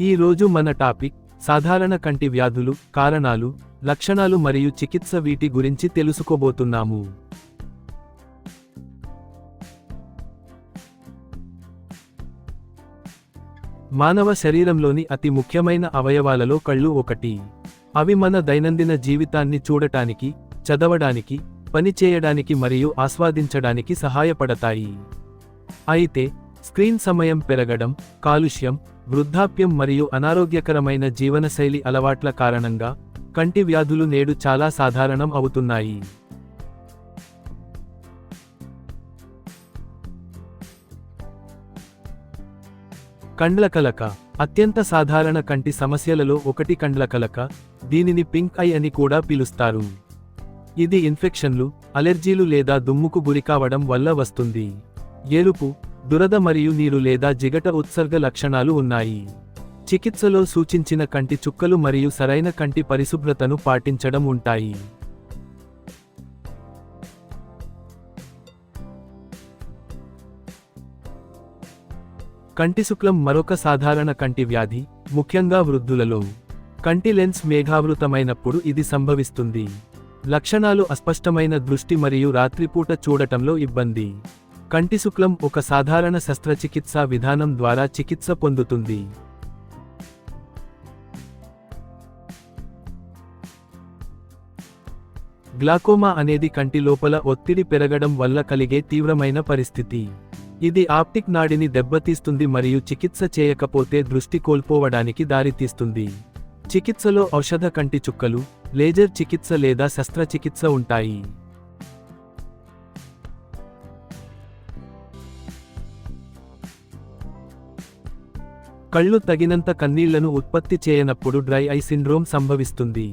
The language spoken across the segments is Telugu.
ఈ రోజు మన టాపిక్ సాధారణ కంటి వ్యాధులు కారణాలు లక్షణాలు మరియు చికిత్స వీటి గురించి తెలుసుకోబోతున్నాము. మానవ శరీరంలోని అతి ముఖ్యమైన అవయవాలలో కళ్ళు ఒకటి. అవి మన దైనందిన జీవితాన్ని చూడటానికి చదవడానికి పని చేయడానికి మరియు ఆస్వాదించడానికి సహాయపడతాయి. అయితే స్క్రీన్ సమయం పెరగడం కాలుష్యం వృద్ధాప్యం మరియు అనారోగ్యకరమైన జీవనశైలి అలవాట్ల కారణంగా కంటి వ్యాధులు నేడు చాలా సాధారణం అవుతున్నాయి. కండ్ల కలక అత్యంత సాధారణ కంటి సమస్యలలో ఒకటి కండ్ల కలక దీనిని పింక్ ఐ అని కూడా పిలుస్తారు. ఇది ఇన్ఫెక్షన్లు అలెర్జీలు లేదా దుమ్ముకు గురికావడం వల్ల వస్తుంది. ఎరుపు దురద మరియు నీరు లేదా జిగట ఉత్సర్గ లక్షణాలు ఉన్నాయి. చికిత్సలో సూచించిన కంటి చుక్కలు మరియు సరైన కంటి పరిశుభ్రతను పాటించడం ఉంటాయి. కంటి శుక్లం మరొక సాధారణ కంటి వ్యాధి ముఖ్యంగా వృద్ధులలో. కంటి లెన్స్ మేఘావృతమైనప్పుడు ఇది సంభవిస్తుంది. లక్షణాలు అస్పష్టమైన దృష్టి మరియు రాత్రిపూట చూడటంలో ఇబ్బంది. కంటి శుక్లం ఒక సాధారణ శస్త్రచికిత్సా విధానం ద్వారా చికిత్స పొందుతుంది. గ్లాకోమా అనేది కంటి లోపల ఒత్తిడి పెరగడం వల్ల కలిగే తీవ్రమైన పరిస్థితి. ఇది ఆప్టిక్ నాడిని దెబ్బతీస్తుంది మరియు చికిత్స చేయకపోతే దృష్టి కోల్పోవడానికి దారితీస్తుంది. చికిత్సలో ఔషధ కంటి చుక్కలు లేజర్ చికిత్స లేదా శస్త్రచికిత్స ఉంటాయి. కళ్ళు తగినంత కన్నీళ్ళను ఉత్పత్తి చేయనప్పుడు డ్రై ఐ సిండ్రోమ్ సంభవిస్తుంది.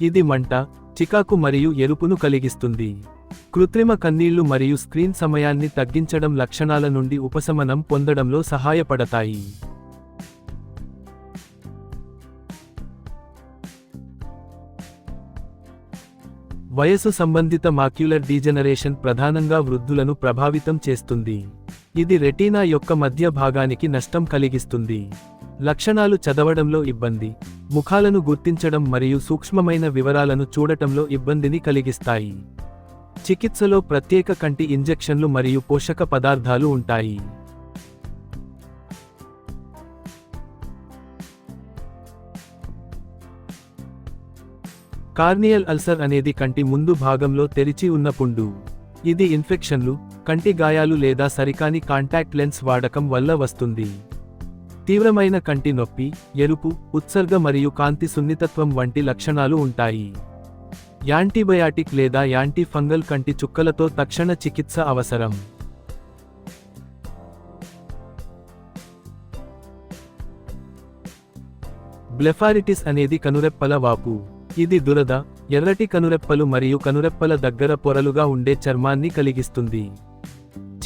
ఇది మంట చికాకు మరియు ఎరుపును కలిగిస్తుంది. కృత్రిమ కన్నీళ్ళు మరియు స్క్రీన్ సమయాన్ని తగ్గించడం లక్షణాల నుండి ఉపశమనం పొందడంలో సహాయపడతాయి. వయసు సంబంధిత మాక్యులర్ డీజనరేషన్ ప్రధానంగా వృద్ధులను ప్రభావితం చేస్తుంది. ఇది రెటీనా యొక్క మధ్య భాగానికి నష్టం కలిగిస్తుంది. లక్షణాలు చదవడంలో ఇబ్బంది ముఖాలను గుర్తించడం మరియు సూక్ష్మమైన వివరాలను చూడటంలో ఇబ్బందిని కలిగిస్తాయి. చికిత్సలో ప్రత్యేక కంటి ఇంజెక్షన్లు మరియు పోషక పదార్థాలు ఉంటాయి. కార్నియల్ అల్సర్ అనేది కంటి ముందు భాగంలో తెరిచి ఉన్న పుండు. ఇది ఇన్ఫెక్షన్లు కంటి గాయాలు లేదా సరికాని కాంటాక్ట్ లెన్స్ వాడకం వల్ల వస్తుంది. తీవ్రమైన కంటి నొప్పి ఎరుపు ఉత్సర్గ మరియు కాంతి సున్నితత్వం వంటి లక్షణాలు ఉంటాయి. యాంటీబయాటిక్ లేదా యాంటీ ఫంగల్ కంటి చుక్కలతో తక్షణ చికిత్స అవసరం. బ్లెఫారిటిస్ అనేది కనురెప్పల వాపు. ఇది దురద ఎర్రటి కనురెప్పలు మరియు కనురెప్పల దగ్గర పొరలుగా ఉండే చర్మాన్ని కలిగిస్తుంది.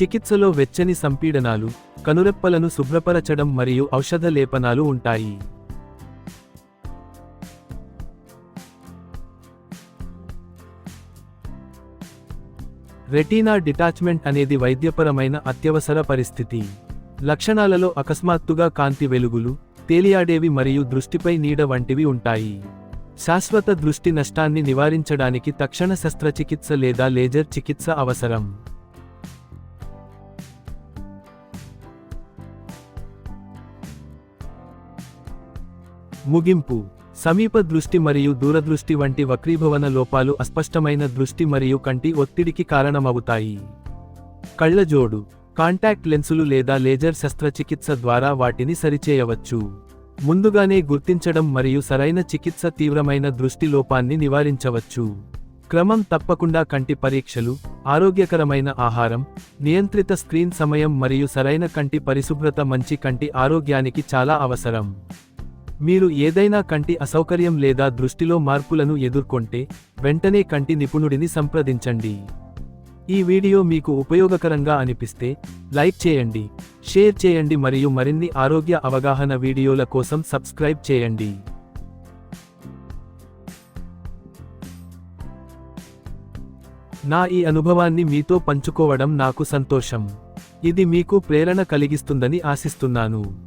చికిత్సలో వెచ్చని సంపీడనాలు కనురెప్పలను శుభ్రపరచడం మరియు ఔషధ లేపనాలు ఉంటాయి. రెటీనా డిటాచ్మెంట్ అనేది వైద్యపరమైన అత్యవసర పరిస్థితి. లక్షణాలలో అకస్మాత్తుగా కాంతి వెలుగులు తేలియాడేవి మరియు దృష్టిపై నీడ వంటివి ఉంటాయి. శాశ్వత దృష్టి నష్టాన్ని నివారించడానికి తక్షణ శస్త్రచికిత్స లేదా లేజర్ చికిత్స అవసరం. ముగింపు. సమీప దృష్టి మరియు దూరదృష్టి వంటి వక్రీభవన లోపాలు అస్పష్టమైన దృష్టి మరియు కంటి ఒత్తిడికి కారణమవుతాయి. కళ్ళజోడు కాంటాక్ట్ లెన్సులు లేదా లేజర్ శస్త్రచికిత్స ద్వారా వాటిని సరిచేయవచ్చు. ముందుగానే గుర్తించడం మరియు సరైన చికిత్స తీవ్రమైన దృష్టి లోపాన్ని నివారించవచ్చు. క్రమం తప్పకుండా కంటి పరీక్షలు ఆరోగ్యకరమైన ఆహారం నియంత్రిత స్క్రీన్ సమయం మరియు సరైన కంటి పరిశుభ్రత మంచి కంటి ఆరోగ్యానికి చాలా అవసరం. మీరు ఏదైనా కంటి అసౌకర్యం లేదా దృష్టిలో మార్పులను ఎదుర్కొంటే వెంటనే కంటి నిపుణుడిని సంప్రదించండి. ఈ వీడియో మీకు ఉపయోగకరంగా అనిపిస్తే లైక్ చేయండి షేర్ చేయండి మరియు మరిన్ని ఆరోగ్య అవగాహన వీడియోల కోసం సబ్స్క్రైబ్ చేయండి. నా ఈ అనుభవాన్ని మీతో పంచుకోవడం నాకు సంతోషం. ఇది మీకు ప్రేరణ కలిగిస్తుందని ఆశిస్తున్నాను.